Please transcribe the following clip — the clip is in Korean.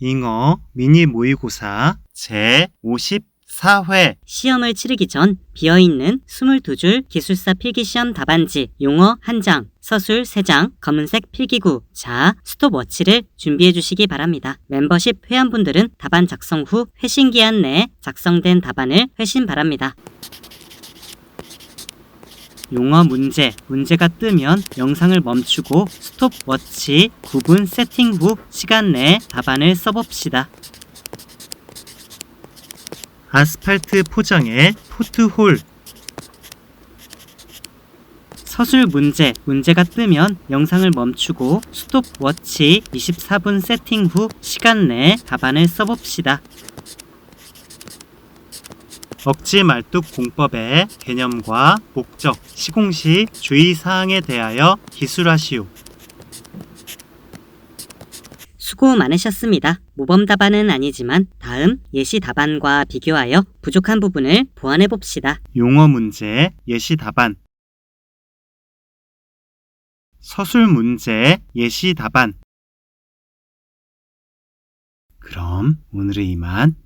잉어 미니 모의고사 제 54회 시험을 치르기 전 비어있는 22줄 기술사 필기시험 답안지, 용어 1장, 서술 3장, 검은색 필기구, 자, 스톱워치를 준비해 주시기 바랍니다. 멤버십 회원분들은 답안 작성 후 회신 기한 내에 작성된 답안을 회신 바랍니다. 용어 문제, 문제가 뜨면 영상을 멈추고 스톱워치 9분 세팅 후 시간 내에 답안을 써봅시다. 아스팔트 포장에 포트홀 서술 문제, 문제가 뜨면 영상을 멈추고 스톱워치 24분 세팅 후 시간 내에 답안을 써봅시다. 억지 말뚝 공법의 개념과 목적, 시공 시 주의사항에 대하여 기술하시오. 수고 많으셨습니다. 모범 답안은 아니지만 다음 예시 답안과 비교하여 부족한 부분을 보완해 봅시다. 용어 문제, 예시 답안 서술 문제, 예시 답안 그럼 오늘은 이만